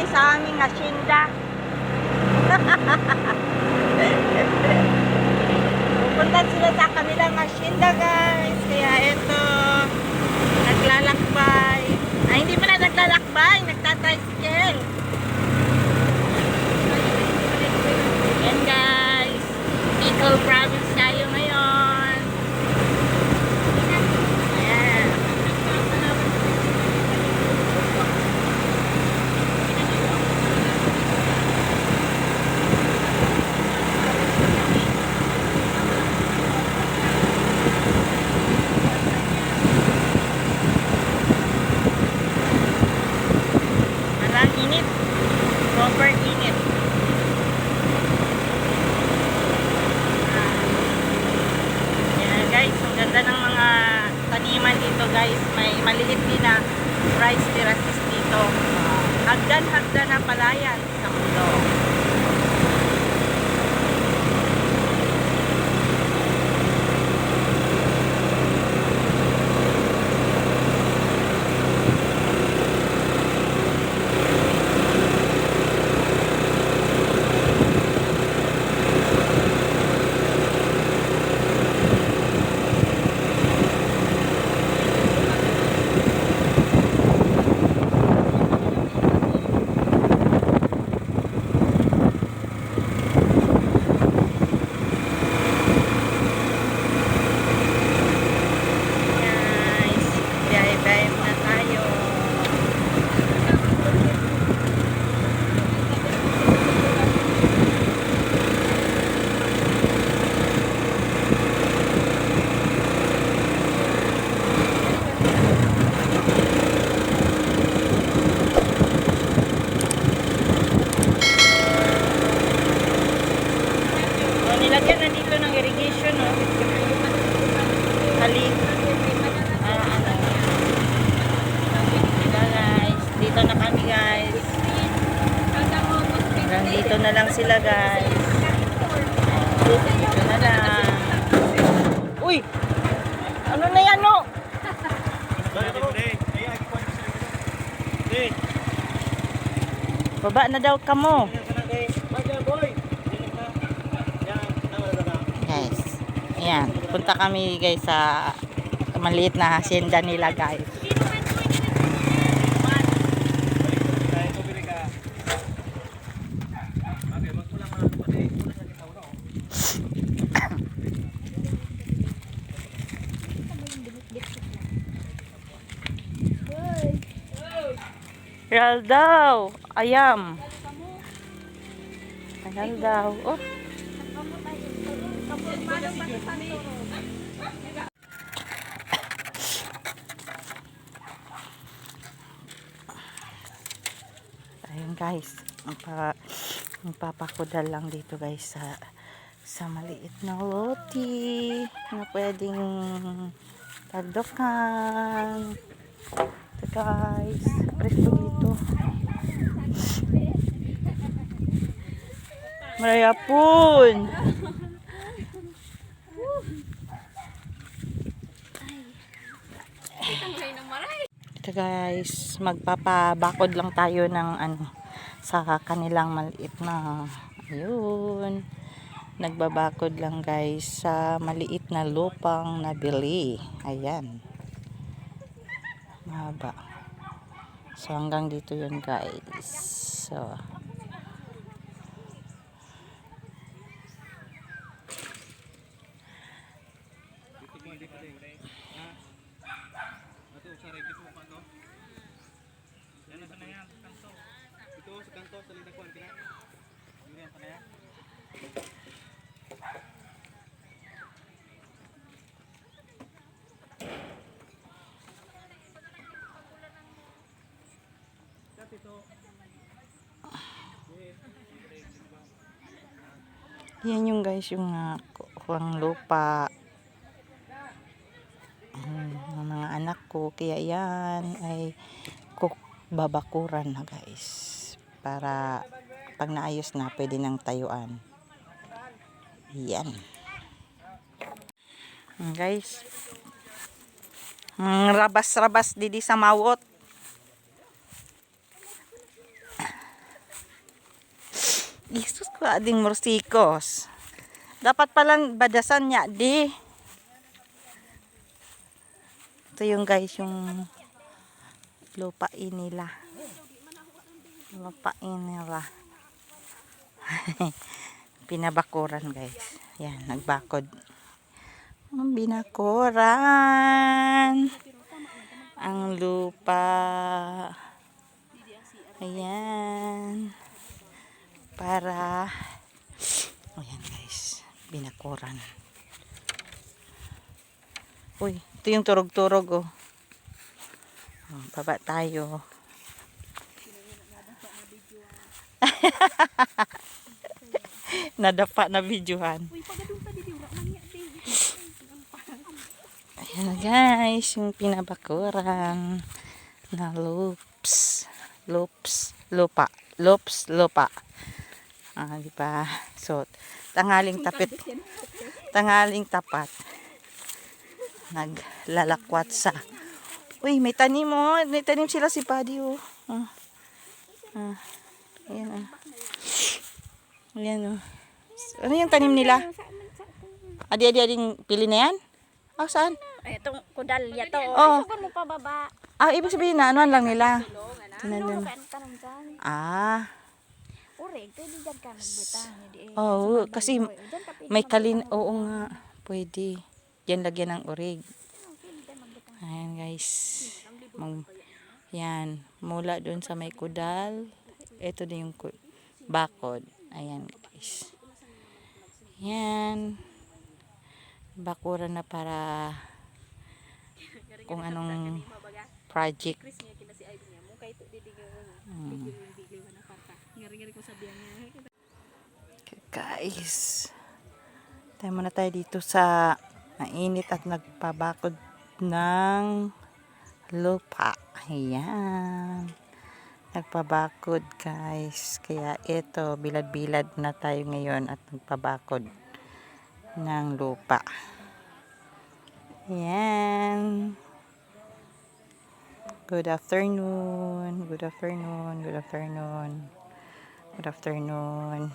kami sa aming hacienda. Pupunta sila sa kanilang hacienda guys. Kaya ito, naglalakbay. Ay, hindi pala naglalakbay, nagtatricycle. Yan guys. Bicol province tayo ngayon. Ayan. Malang init. Super init. Yan guys, ang ganda ng mga taniman dito maliit din na rice terraces dito. Hagdan-hagdan na palayan sa mundo. Guys, biyahe-biyahe na tayo. Oh, nilagyan na dito ng irrigation, no? Halik. Ah, ano. Diba, guys? Dito na kami, guys. Hanggang dito na lang sila, guys. Dito na lang. Uy! Ano na yan, no? Baba na daw ka mo. Guys, ayan. Punta kami guys sa maliit na hacienda nila guys. Real daw. Ayam. Real daw. Oh. Ayun guys, magpa, magpapakudal lang dito guys sa sa maliit na loti na pwedeng tagdokan. Ito guys, presto dito. Maraya pun. Ito guys, magpapabakod lang tayo ng ano sa kanilang maliit na ayun. Nagbabakod lang guys sa maliit na lupang nabili. Ayan. Mahaba. So hanggang dito yun guys. So Ito sa kanto sa lindakuan kina. Yun yan panaya. Yan yung guys yung uh, kuwang lupa ng mga anak ko. Kaya yan ay cook babakuran na guys. Para pag naayos na pwede nang tayuan. Yan. Guys. Mm, rabas-rabas didi sa mawot. Jesus ko ading morsikos. Dapat palang badasan niya di. Ito yung guys yung lupain nila. Lupain nila. Pinabakuran guys. Yan, nagbakod. Binakuran. Ang lupa. Ayan. Para Ayan guys, binakuran. Uy, ito yung turog-turog oh. oh baba tayo. Nadapa na videohan. Ayan na guys, yung pinabakuran na loops. Loops. Lupa. Loops. Lupa. Ah, di ba? So, tangaling tapit. Tangaling tapat. Naglalakwat sa. Uy, may tanim mo. May tanim sila si Paddy oh. Ah. Ah. Ayan oh. Ayan oh. Ano yung tanim nila? Adi, adi, ading pili na yan? Ah, saan? Itong kudalya to. Oh. Ay, sugan mo pa baba. Ah, ibig sabihin na, anuan lang nila. Ano dyan? Ah, Urig, pwede dyan ka magbutang. Eh. Oo, Sa kasi may kalin, oo nga, pwede. Yan lagyan ng urig. Ayan guys. Mag, yan, mula doon sa may kudal. Ito din yung bakod. Ayan guys. Yan. Bakuran na para kung anong project. Mm. Guys, tayo muna tayo dito sa mainit at nagpabakod ng lupa. Ayan. Nagpabakod guys. Kaya ito, bilad-bilad na tayo ngayon at nagpabakod ng lupa. Ayan. Good afternoon. Good afternoon. Good afternoon. Good afternoon.